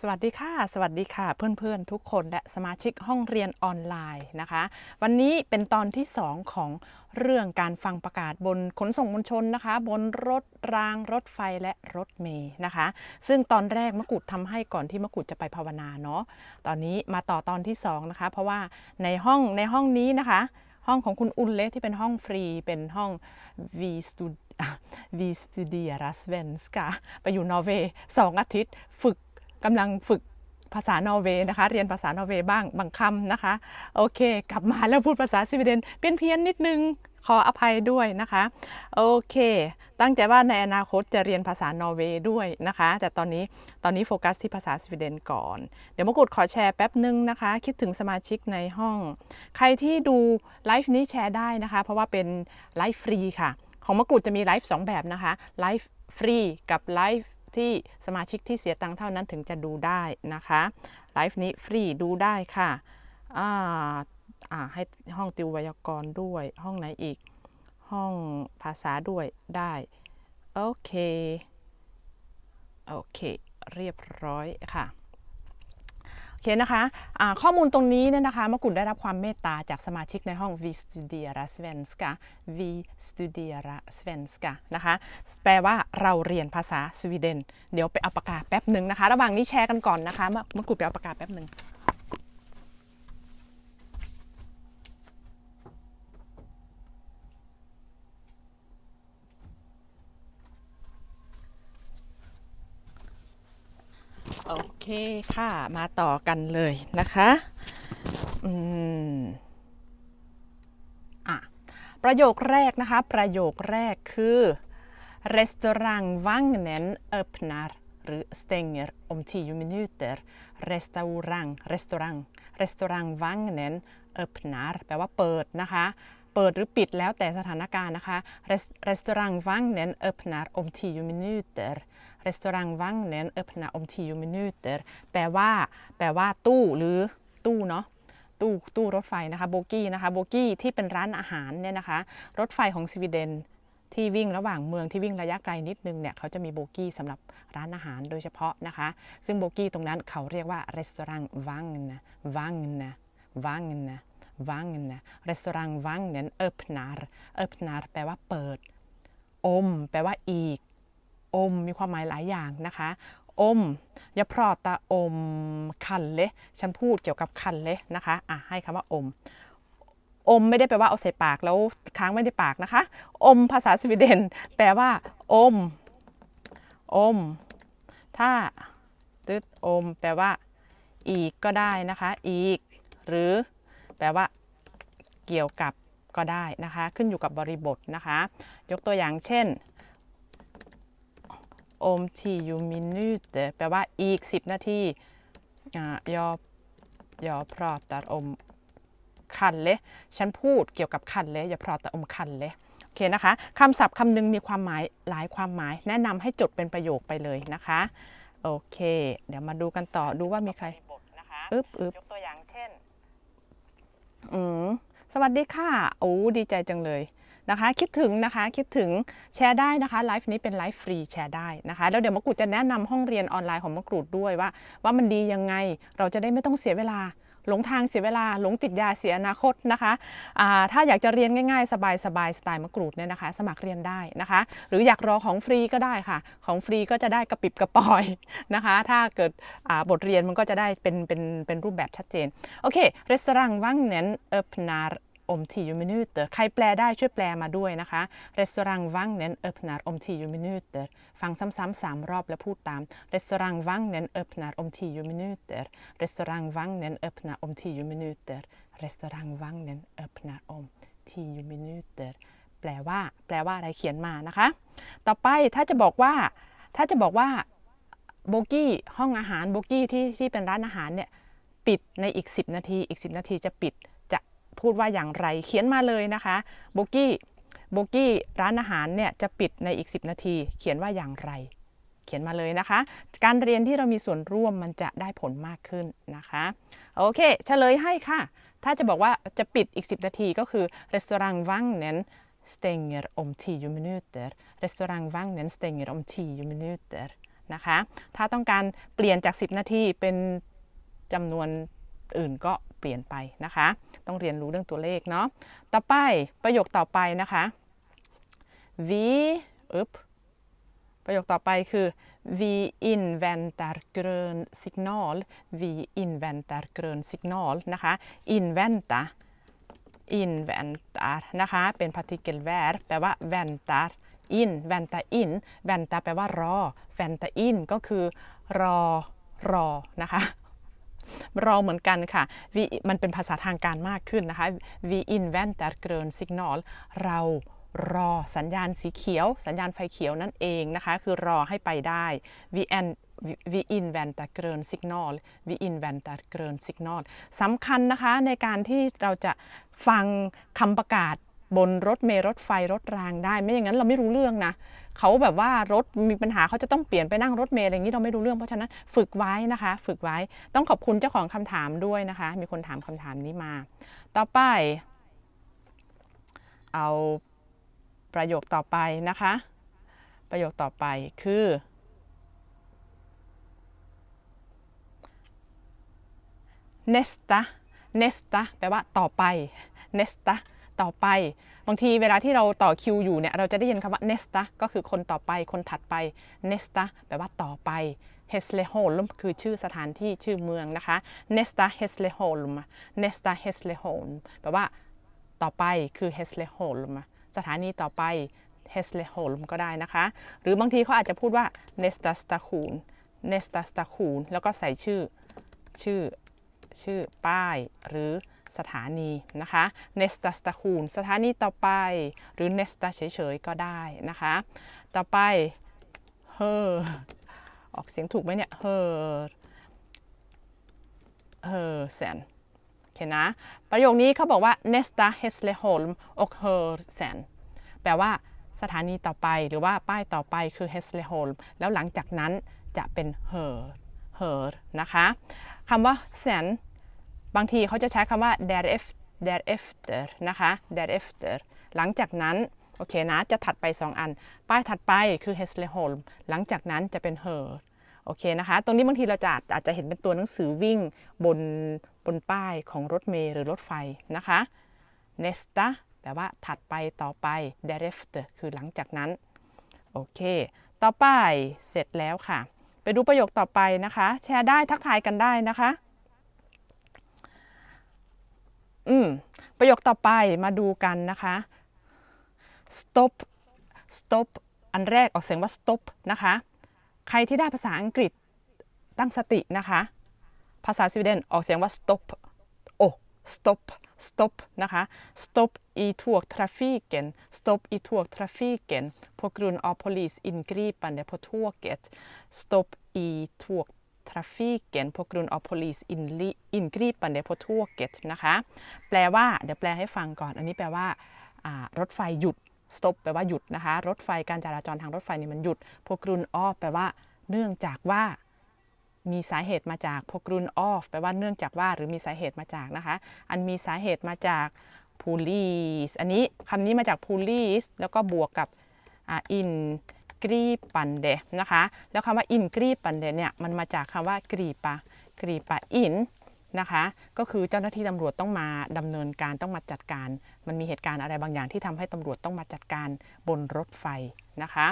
สวัสดีค่ะ สวัสดีค่ะ เพื่อนๆ ทุกคนและสมาชิกห้องเรียนออนไลน์นะคะ วันนี้เป็นตอนที่ 2 ของเรื่องการฟังประกาศบนขนส่งมวลชนนะคะ บนรถรางรถไฟและรถเมล์นะคะ ซึ่งตอนแรกมะกุฎทำให้ก่อนที่มะกุฎจะไปภาวนาเนาะตอนนี้มาต่อตอนที่2นะคะ เพราะว่าในห้องในห้องนี้นะคะ ห้องของคุณอุลเลที่เป็นห้องฟรีเป็นห้อง V Stud V Studiera Svenska ไปอยู่นอร์เวย์สองอาทิตย์ฝึก กำลังฝึกภาษานอร์เวย์นะคะ เรียนภาษานอร์เวย์บ้างบางคำนะคะ โอเค กลับมาแล้วพูดภาษาสวีเดนเพี้ยนนิดนึงขออภัยด้วยนะคะ โอเค ตั้งใจว่าในอนาคตจะเรียนภาษานอร์เวย์ด้วยนะคะ แต่ตอนนี้ตอนนี้โฟกัสที่ภาษาสวีเดนก่อน เดี๋ยวมกุฎขอแชร์แป๊บนึงนะคะ คิดถึงสมาชิกในห้อง ใครที่ดูไลฟ์นี้แชร์ได้นะคะ เพราะว่าเป็นไลฟ์ฟรีค่ะ ของมะกรูดจะมีไลฟ์สองแบบนะคะไลฟ์ฟรีกับไลฟ์ ที่สมาชิกที่เสียตังค์เท่านั้นถึงจะดูได้นะคะไลฟ์นี้ฟรีดูได้ค่ะอ่าอ่าให้ห้องติวไวยากรณ์ด้วยห้องไหนอีก ห้องภาษาด้วยได้โอเคโอเค เรียบร้อยค่ะ เคนะคะะข้อมูลตรงนี้เนี่ยนะคะมะกุฎได้รับความเมตตาจากสมาชิกในห้อง V Studiera Svenska V Studiera Svenska นะคะแปลว่าเราเรียนภาษาสวีเดน เดี๋ยวไปเอาปากกาแป๊บหนึ่งนะคะ ระหว่างนี้แชร์กันก่อนนะคะมะกุฎไปเอาปากกาแป๊บหนึ่ง โอ เคค่ะ มาต่อกันเลยนะคะอืมอะประโยคแรกนะคะ ประโยคแรกคือ restaurangvagnen öppnar หรือ stänger om 10 minuter restaurang restaurang restaurangvagnen öppnar แปลว่าเปิดนะคะ เปิดหรือปิดแล้วแต่สถานการณ์นะคะ restaurang vagnen öppnar om 10 minuter restaurangvagnen öppnar om 10 minuter แปลว่า แปลว่า ตู้หรือตู้เนาะตู้ตู้รถไฟนะคะโบกี้นะคะโบกี้ที่เป็นร้านอาหารเนี่ยนะคะ รถไฟของสวีเดนที่วิ่งระหว่างเมืองที่วิ่งระยะไกลนิดนึงเนี่ยเขาจะมีโบกี้สำหรับร้านอาหารโดยเฉพาะนะคะ ซึ่งโบกี้ตรงนั้นเขาเรียกว่า restaurang vagn vagn vagn vagn restaurang vagnen öppnar öppnar แปลว่าเปิด อม แปลว่าอีก อมมีความหมายหลายอย่างนะคะอมอย่าพรอตาอมคันเละฉันพูดเกี่ยวกับคันเละนะคะอะให้คำว่าอม อมไม่ได้แปลว่าเอาใส่ปากแล้วค้างไม่ได้ปากนะคะ อมภาษาสวีเดนแปลว่า อม อม ถ้าตึดอม แปลว่า อีกก็ได้นะคะ อีก หรือ แปลว่า เกี่ยวกับก็ได้นะคะ ขึ้นอยู่กับบริบทนะคะ ยกตัวอย่างเช่น om 10 minuter แปลว่าอีก 10 นาทีอ่า jag jag pratar om Kalle ฉันพูดเกี่ยวกับ Kalle jag pratar om Kalle โอเคนะคะคำศัพท์คำหนึ่งมีความหมายหลายความหมาย แนะนำให้จดเป็นประโยคไปเลยนะคะ โอเค เดี๋ยวมาดูกันต่อดูว่ามีใครอึ๊บอึ๊บยกตัวอย่างเช่น อืมสวัสดีค่ะ โอ้ดีใจจังเลย นะคะ คิดถึงนะคะ คิดถึงแชร์ได้นะคะ ไลฟ์นี้เป็นไลฟ์ฟรีแชร์ได้นะคะ แล้วเดี๋ยวมะกรูดจะแนะนำห้องเรียนออนไลน์ของมะกรูดด้วยว่า ว่ามันดียังไง เราจะได้ไม่ต้องเสียเวลา หลงทางเสียเวลา หลงติดยาเสียอนาคตนะคะอ่าถ้าอยากจะเรียนง่ายๆ สบายๆ สไตล์มะกรูดเนี่ยนะคะ สมัครเรียนได้นะคะ หรืออยากรอของฟรีก็ได้ค่ะ ของฟรีก็จะได้กระปิบกระปอยนะคะ ถ้าเกิดบทเรียนมันก็จะได้เป็นเป็นเป็นรูปแบบชัดเจน โอเค restaurang vagnen öppnar om 10 minuter ใครแปลได้ช่วยแปลมาด้วยนะคะ restaurang vagnen öppnar om 10 minuter ฟังซ้ำๆสามรอบแล้วพูดตาม restaurang vagnen öppnar om 10 minuter restaurang vagnen öppnar om 10 minuter restaurang vagnen öppnar om 10 minuter แปลว่า แปลว่าอะไรเขียนมานะคะ ต่อไปถ้าจะบอกว่า ถ้าจะบอกว่าโบกี้ห้องอาหารโบกี้ที่ที่เป็นร้านอาหารเนี่ยปิดในอีก 10 นาที อีก 10 นาทีจะปิด พูดว่าอย่างไรเขียนมาเลยนะคะโบกี้โบกี้ร้านอาหารเนี่ยจะปิดในอีก 10 นาที เขียนว่าอย่างไร เขียนมาเลยนะคะ การเรียนที่เรามีส่วนร่วมมันจะได้ผลมากขึ้นนะคะโอเคเฉลยให้ค่ะ ถ้าจะบอกว่าจะปิดอีก 10 นาทีก็คือ restaurang vagnen stänger om 10 minuter restaurang vagnen stänger om 10 minuter นะคะ ถ้าต้องการเปลี่ยนจาก 10 นาทีเป็นจำนวน อื่นก็เปลี่ยนไปนะคะ ต้องเรียนรู้เรื่องตัวเลขเนาะต่อไปประโยคต่อไปนะคะ vi upp ประโยคต่อไปคือ vi inväntar grön signal vi inväntar grön signal นะคะ invänta inväntar นะคะ เป็น partikel verb แปลว่า väntar in vänta in vänta แปลว่ารอ vänta in ก็คือรอรอนะคะ รอเหมือนกันค่ะ V มันเป็นภาษาทางการมากขึ้นนะคะ V inväntar grön signal เรารอสัญญาณสีเขียว สัญญาณไฟเขียวนั่นเองนะคะ คือรอให้ไปได้ V n V inväntar grön signal V inväntar grön signal สำคัญนะคะในการที่เราจะฟังคำประกาศบนรถเมล์รถไฟรถรางได้ ไม่อย่างนั้นเราไม่รู้เรื่องนะ เขาแบบว่ารถมีปัญหาเขาจะต้องเปลี่ยนไปนั่งรถเมล์อะไรอย่างนี้เราไม่รู้เรื่องเพราะฉะนั้นฝึกไว้นะคะ ฝึกไว้ต้องขอบคุณเจ้าของคำถามด้วยนะคะ มีคนถามคำถามนี้มา ต่อไป เอาประโยคต่อไปนะคะ ประโยคต่อไปคือ nesta nesta แปลว่าต่อไป nesta ต่อไป บางทีเวลาที่เราต่อคิวอยู่เนี่ยเราจะได้ยินคำว่า nesta ก็คือคนต่อไปคนถัดไป nesta แปลว่าต่อไป Hässleholm คือชื่อสถานที่ชื่อเมืองนะคะ nesta Hässleholm nesta Hässleholm แปลว่าต่อไปคือ Hässleholm สถานีต่อไป Hässleholm ก็ได้นะคะ หรือบางทีเขาอาจจะพูดว่า nästa station nästa station แล้วก็ใส่ชื่อชื่อชื่อป้ายหรือ สถานีนะคะ Nesta station สถานีต่อไป หรือ Nesta เฉยๆ ก็ได้นะคะ ต่อไป her ออกเสียงถูกไหมเนี่ย her her sen โอเคนะ ประโยคนี้เขาบอกว่า Nesta Hässleholm och her sen แปลว่าสถานีต่อไปหรือว่าป้ายต่อไปคือ Hässleholm แล้วหลังจากนั้นจะเป็น her her นะคะคำว่า sen บางทีเขาจะใช้คำว่า därefter därefter นะคะ därefter หลังจากนั้น โอเคนะ จะถัดไป 2 อัน ป้ายถัดไปคือ Hässleholm หลังจากนั้นจะเป็น her โอเคนะคะ ตรงนี้บางทีเราจะอาจจะเห็นเป็นตัวหนังสือวิ่งบนบนป้ายของรถเมล์หรือรถไฟนะคะ nesta แปลว่าถัดไปต่อไป därefter คือหลังจากนั้น โอเค ต่อไปเสร็จแล้วค่ะ ไปดูประโยคต่อไปนะคะ แชร์ได้ทักทายกันได้นะคะ อืมประโยคต่อไปมาดูกันนะคะ stop stop อันแรกออกเสียงว่า stop นะคะ ใครที่ได้ภาษาอังกฤษตั้งสตินะคะ ภาษาสวีเดนออกเสียงว่า stop โอ้ stop stop นะคะ stop i tågtrafiken stop i tågtrafiken på grund av polisingripande på tåget stop i trafiken på grund av polisingripande på tåget นะคะ แปลว่า เดี๋ยวแปลให้ฟังก่อน อันนี้แปลว่ารถไฟหยุด stop แปลว่าหยุดนะคะ รถไฟการจราจรทางรถไฟนี่มันหยุดพกรุนออฟแปลว่า เนื่องจากว่า มีสาเหตุมาจากพกรุนออฟแปลว่าเนื่องจากว่า หรือมีสาเหตุมาจากนะคะ อันมีสาเหตุมาจาก police อันนี้คำนี้มาจาก police แล้วก็บวกกับอ่า in กรีปันเดนะคะ แล้วคำว่า in กรีปันเดเนี่ยมันมาจากคำว่ากรีปะกรีปะ in นนะคะก็คือเจ้าหน้าที่ตำรวจต้องมาดำเนินการต้องมาจัดการ มันมีเหตุการณ์อะไรบางอย่างที่ทำให้ตำรวจต้องมาจัดการบนรถไฟนะคะ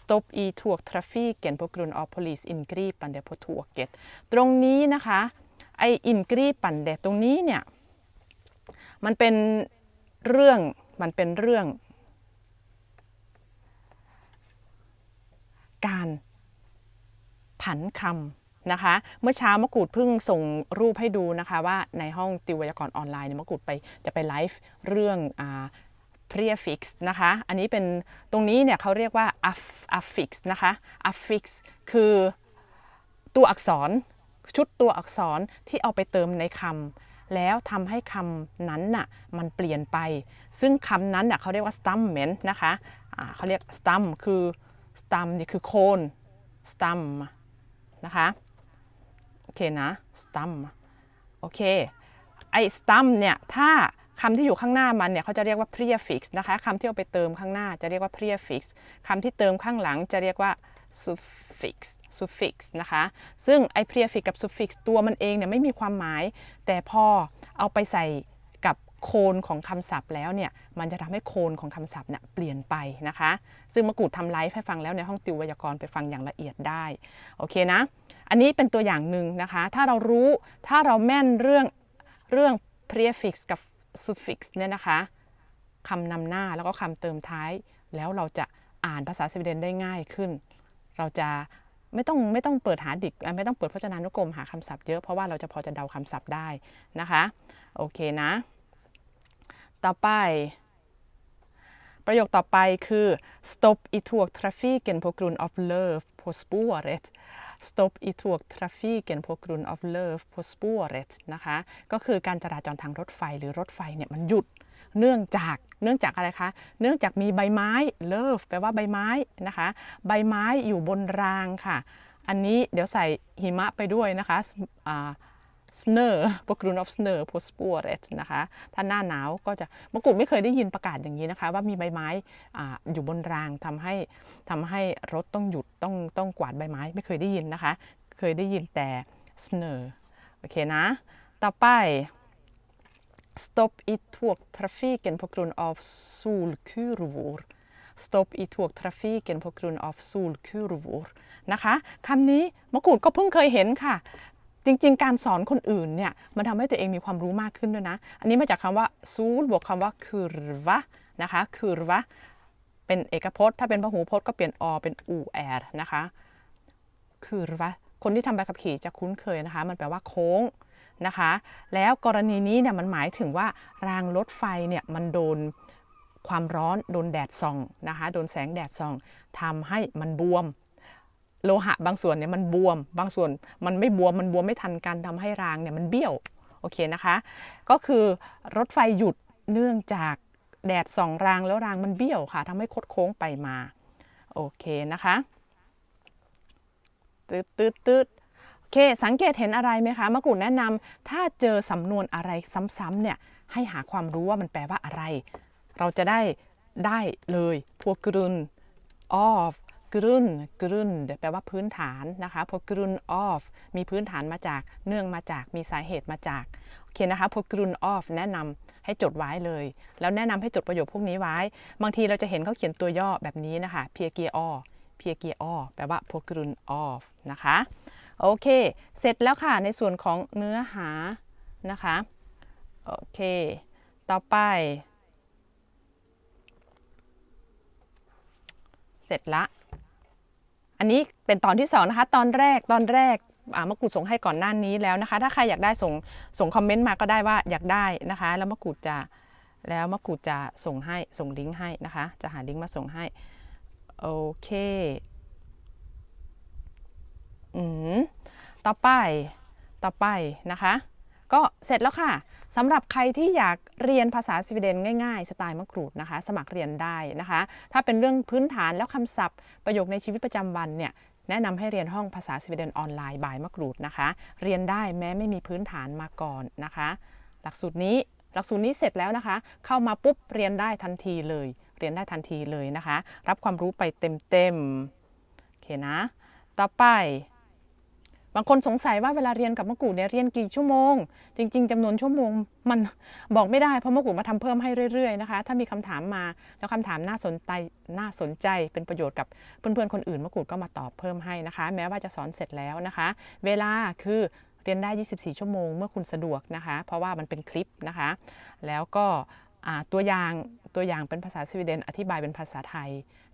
stop i tågtrafiken på grund av polisingripande på tåget ตรงนี้นะคะไอ ingripande ตรงนี้เนี่ยมันเป็นเรื่องมันเป็นเรื่อง การผันคำนะคะ เมื่อเช้ามะกรูดเพิ่งส่งรูปให้ดูนะคะว่าในห้องติวไวยากรณ์ออนไลน์เนี่ยมะกรูดไปจะไปไลฟ์เรื่องอ่า prefix นะคะ อันนี้เป็นตรงนี้เนี่ยเขาเรียกว่า affix นะคะ affix คือตัวอักษรชุดตัวอักษรที่เอาไปเติมในคำแล้วทำให้คำนั้นน่ะมันเปลี่ยนไป ซึ่งคำนั้นน่ะเขาเรียกว่า stammen นะคะอ่าเขาเรียก stam คือ stam นี่คือโคน stam นะคะโอเคนะ stam โอเคไอ้ stam เนี่ยถ้าคำที่อยู่ข้างหน้ามันเนี่ยเขาจะเรียกว่า prefix นะคะคำที่เอาไปเติมข้างหน้าจะเรียกว่า prefix คำที่เติมข้างหลังจะเรียกว่า suffix suffix นะคะ ซึ่งไอ้ prefix กับ suffix ตัวมันเองเนี่ยไม่มีความหมาย แต่พอเอาไปใส่ โคนของคำศัพท์แล้วเนี่ยมันจะทำให้โคนของคำศัพท์เนี่ยเปลี่ยนไปนะคะ ซึ่งมะกรูดทำไลฟ์ให้ฟังแล้วในห้องติวไวยากรณ์ไปฟังอย่างละเอียดได้โอเคนะ อันนี้เป็นตัวอย่างหนึ่งนะคะ ถ้าเรารู้ถ้าเราแม่นเรื่องเรื่อง prefix กับ suffix เนี่ยนะคะคำนำหน้าแล้วก็คำเติมท้าย แล้วเราจะอ่านภาษาสวีเดนได้ง่ายขึ้น เราจะไม่ต้องไม่ต้องเปิดหาดิกไม่ต้องเปิดพจนานุกรมหาคำศัพท์เยอะเพราะว่าเราจะพอจะเดาคำศัพท์ได้นะคะ โอเคนะ ต่อไป ประโยคต่อไปคือ stop i tågtrafiken på grund av löv på spåret stop i tågtrafiken på grund av löv på spåret นะคะ ก็คือการจราจรทางรถไฟหรือรถไฟเนี่ยมันหยุด เนื่องจาก เนื่องจากอะไรคะ เนื่องจากมีใบไม้ love แปลว่าใบไม้นะคะ ใบไม้อยู่บนรางค่ะ อันนี้เดี๋ยวใส่หิมะไปด้วยนะคะอ่า snö på grund av snö på spåret นะคะ ถ้าหน้าหนาวก็จะมะกรูดไม่เคยได้ยินประกาศอย่างนี้นะคะ ว่ามีใบไม้ออยู่บนรางทำให้ทำให้รถต้องหยุดต้องต้องกวาดใบไม้ไม่เคยได้ยินนะคะ เคยได้ยินแต่ snö โอเคนะ ต่อไป stopp i tågtrafiken på grund av solkurvor stopp i tågtrafiken på grund av solkurvor นะคะคำนี้มะกรูดก็เพิ่งเคยเห็นค่ะ จริง ๆ การสอนคนอื่นเนี่ยมันทำให้ตัวเองมีความรู้มากขึ้นด้วยนะ อันนี้มาจากคำว่า sul บวกคำว่า kurva นะคะ kurva เป็นเอกพจน์ ถ้าเป็นพหูพจน์ก็เปลี่ยนอเป็น ur นะคะ kurva คนที่ทำใบขับขี่จะคุ้นเคยนะคะ มันแปลว่าโค้งนะคะ แล้วกรณีนี้เนี่ยมันหมายถึงว่ารางรถไฟเนี่ยมันโดนความร้อนโดนแดดส่องนะคะ โดนแสงแดดส่องทำให้มันบวม โลหะบางส่วนเนี่ยมันบวม บางส่วนมันไม่บวมมันบวมไม่ทันการทำให้รางเนี่ยมันเบี้ยวโอเคนะคะ ก็คือรถไฟหยุดเนื่องจากแดดส่องรางแล้วรางมันเบี้ยวค่ะทำให้คดโค้งไปมาโอเคนะคะตืดตืดตืดโอเค สังเกตเห็นอะไรไหมคะมะกรูดแนะนำถ้าเจอสำนวนอะไรซ้ำๆเนี่ยให้หาความรู้ว่ามันแปลว่าอะไร เราจะได้ได้เลยพวกกรุน of กรุนกรุนแปลว่าพื้นฐานนะคะพวกกรุน of มีพื้นฐานมาจากเนื่องมาจากมีสาเหตุมาจากโอเคนะคะพวกกรุน of แนะนำให้จดไว้เลย แล้วแนะนำให้จดประโยคพวกนี้ไว้ บางทีเราจะเห็นเขาเขียนตัวย่อแบบนี้นะคะเพียเกียออเพียเกียออแปลว่าพวกกรุน of นะคะโอเค เสร็จแล้วค่ะในส่วนของเนื้อหานะคะโอเคต่อไปเสร็จละ อันนี้เป็นตอนที่สองนะคะตอนแรกตอนแรกมะกรูดส่งให้ก่อนหน้านี้แล้วนะคะ ถ้าใครอยากได้ส่งส่งคอมเมนต์มาก็ได้ว่าอยากได้นะคะ แล้วมะกรูดจะแล้วมะกรูดจะส่งให้ส่งลิงก์ให้นะคะ จะหาลิงก์มาส่งให้โอเคอืมต่อไปต่อไปนะคะ ก็เสร็จแล้วค่ะ สำหรับใครที่อยากเรียนภาษาสวีเดนง่ายๆ สไตล์มะกรูดนะคะ สมัครเรียนได้นะคะ ถ้าเป็นเรื่องพื้นฐานแล้วคำศัพท์ ประโยคในชีวิตประจำวันเนี่ยแนะนำให้เรียนห้องภาษาสวีเดนออนไลน์บายมะกรูดนะคะ เรียนได้แม้ไม่มีพื้นฐานมาก่อนนะคะ หลักสูตรนี้หลักสูตรนี้เสร็จแล้วนะคะ เข้ามาปุ๊บเรียนได้ทันทีเลย เรียนได้ทันทีเลยนะคะ รับความรู้ไปเต็มๆโอเคนะ ต่อไป บางคนสงสัยว่าเวลาเรียนกับมะกรูดเนี่ยเรียนกี่ชั่วโมง จริง ๆจำนวนชั่วโมงมันบอกไม่ได้เพราะมะกรูดมาทำเพิ่มให้เรื่อยๆนะคะ ถ้ามีคำถามมาแล้วคำถามน่าสนใจน่าสนใจเป็นประโยชน์กับเพื่อนๆคนอื่นมะกรูดก็มาตอบเพิ่มให้นะคะ แม้ว่าจะสอนเสร็จแล้วนะคะ เวลาคือเรียนได้ 24 ชั่วโมง เมื่อคุณสะดวกนะคะ เพราะว่ามันเป็นคลิปนะคะ แล้วก็ตัวอย่างตัวอย่างเป็นภาษาสวีเดนอธิบายเป็นภาษาไทย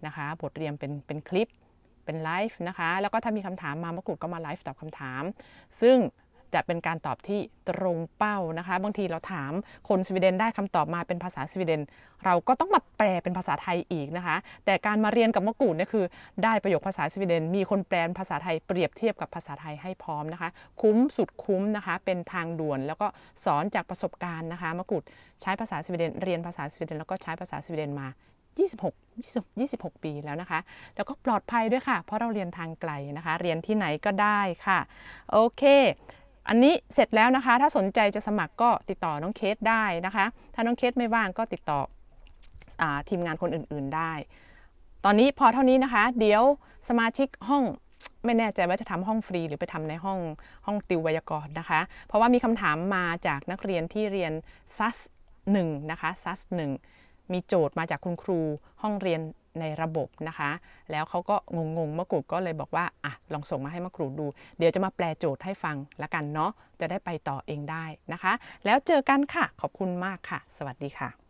นะคะ บทเรียนเป็นเป็นคลิป เป็นไลฟ์นะคะ แล้วก็ถ้ามีคำถามมามะกรูดก็มาไลฟ์ตอบคำถาม ซึ่งจะเป็นการตอบที่ตรงเป้านะคะ บางทีเราถามคนสวีเดนได้คำตอบมาเป็นภาษาสวีเดน เราก็ต้องมาแปลเป็นภาษาไทยอีกนะคะ แต่การมาเรียนกับมะกรูดเนี่ยคือได้ประโยคภาษาสวีเดน มีคนแปลนภาษาไทยเปรียบเทียบกับภาษาไทยให้พร้อมนะคะ คุ้มสุดคุ้มนะคะ เป็นทางด่วนแล้วก็สอนจากประสบการณ์นะคะมะกรูดใช้ภาษาสวีเดน เรียนภาษาสวีเดน แล้วก็ใช้ภาษาสวีเดนมา 26 26 ปีแล้วนะคะ แล้วก็ปลอดภัยด้วยค่ะ เพราะเราเรียนทางไกลนะคะ เรียนที่ไหนก็ได้ค่ะ โอเค อันนี้เสร็จแล้วนะคะ ถ้าสนใจจะสมัครก็ติดต่อน้องเคสได้นะคะ ถ้าน้องเคสไม่ว่างก็ติดต่ออทีมงานคนอื่น ๆได้ ตอนนี้พอเท่านี้นะคะ เดี๋ยวสมาชิกห้องไม่แน่ใจว่าจะทำห้องฟรีหรือไปทำในห้องห้องติวไวยากรณ์นะคะ เพราะว่ามีคำถามมาจากนักเรียนที่เรียนซัสหนึ่งนะคะซัสหนึ่ง มีโจทย์มาจากคุณครูห้องเรียนในระบบนะคะ แล้วเขาก็งงๆมะกรูดก็เลยบอกว่าอะลองส่งมาให้มะกรูดดู เดี๋ยวจะมาแปลโจทย์ให้ฟังละกันเนาะจะได้ไปต่อเองได้นะคะ แล้วเจอกันค่ะ ขอบคุณมากค่ะ สวัสดีค่ะ